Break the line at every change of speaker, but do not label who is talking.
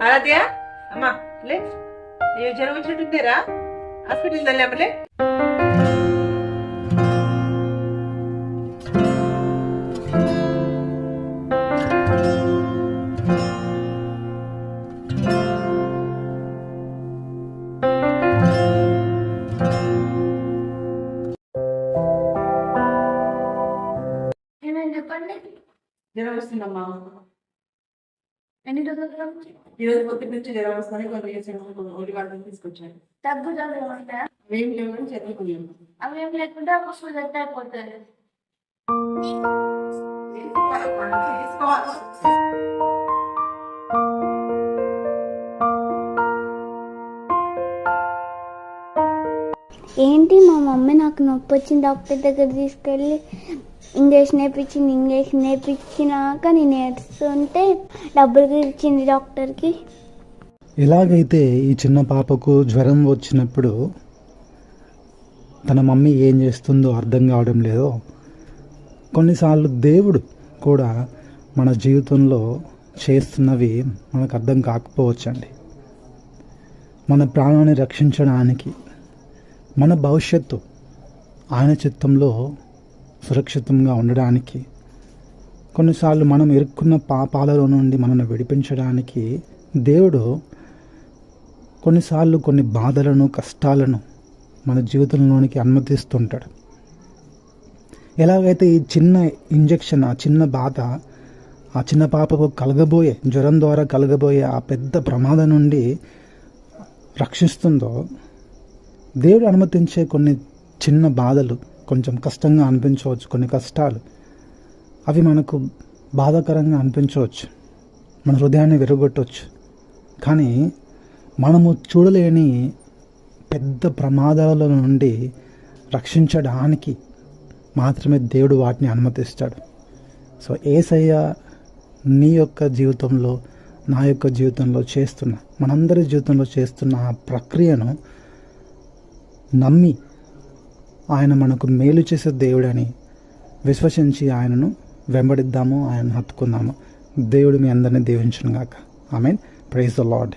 ఆరాధ్య అమ్మా లే. అయ్యో జ్వరం వచ్చినట్టుందేరా హాస్పిటల్ వెళ్ళామలే జ్వరం వస్తుందమ్మా.
ఎన్ని రోజులు
ఈ రోజు పొద్దున్న నుంచి జ్వరం వస్తుంది కొన్ని ఒడి వాళ్ళని తీసుకొచ్చాను
తగ్గుదల ఏమంటాయా
ఏం లేవు కానీ చదువుకున్నాము
అవి ఏం లేకుండా ముసుగు సెట్ అయిపోతుంది
ఏంటి మా మమ్మీ నాకు నొప్పి వచ్చింది డాక్టర్ దగ్గర తీసుకెళ్ళి ఇంజక్షన్ వేయించింది ఇంజక్షన్ వేయించినాక నేను ఏడుస్తుంటే డబ్బులు ఇచ్చింది డాక్టర్కి.
ఎలాగైతే ఈ చిన్న పాపకు జ్వరం వచ్చినప్పుడు తన మమ్మీ ఏం చేస్తుందో అర్థం కావడం లేదో కొన్నిసార్లు దేవుడు కూడా మన జీవితంలో చేస్తున్నవి మనకు అర్థం కాకపోవచ్చండి. మన ప్రాణాన్ని రక్షించడానికి మన భవిష్యత్తు ఆయన చిత్తంలో సురక్షితంగా ఉండడానికి కొన్నిసార్లు మనం ఇరుక్కున్న పాపాలలో నుండి మనల్ని విడిపించడానికి దేవుడు కొన్నిసార్లు కొన్ని బాధలను కష్టాలను మన జీవితంలోనికి అనుమతిస్తుంటాడు. ఎలాగైతే ఈ చిన్న ఇంజెక్షన్ ఆ చిన్న బాధ ఆ చిన్న పాపకు కలగబోయే జ్వరం ద్వారా కలగబోయే ఆ పెద్ద ప్రమాదం నుండి రక్షిస్తుందో దేవుడు అనుమతించే కొన్ని చిన్న బాధలు కొంచెం కష్టంగా అనిపించవచ్చు కొన్ని కష్టాలు. అవి మనకు బాధాకరంగా అనిపించవచ్చు. మన హృదయాన్ని విరగొట్టవచ్చు కానీ మనము చూడలేని పెద్ద ప్రమాదాల నుండి రక్షించడానికి మాత్రమే దేవుడు వాటిని అనుమతిస్తాడు. సో ఏసయ్య నీ యొక్క జీవితంలో నా యొక్క జీవితంలో చేస్తున్న మనందరి జీవితంలో చేస్తున్న ఆ ప్రక్రియను నమ్మి ఆయన మనకు మేలు చేసే దేవుడని విశ్వసించి ఆయనను వెంబడిద్దాము ఆయన హత్తుకుందాము. దేవుడు మీ అందరినీ దీవించను గాక I mean praise the lord